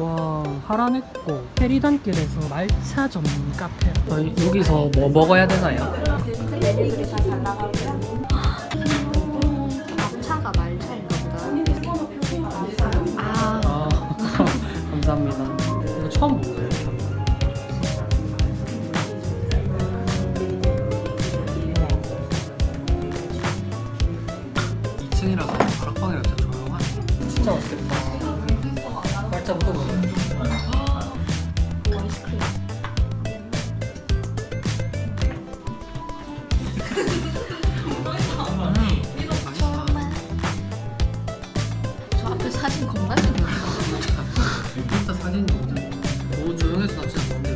와 하라네코 페리단길에서 말차 전문 카페 어, 여기서 뭐 먹어야 되나요? 메뉴들이 다 잘 나가고요. 차가 말차인가 보다. 아, 아 감사합니다 이거 처음 먹어요 2층이라서 다락방이라 진짜 조용하네 진짜 맛있겠다 말차부터 먹어 사진 건강해 보여. 인스타 사진 너무 조용해서 나 진짜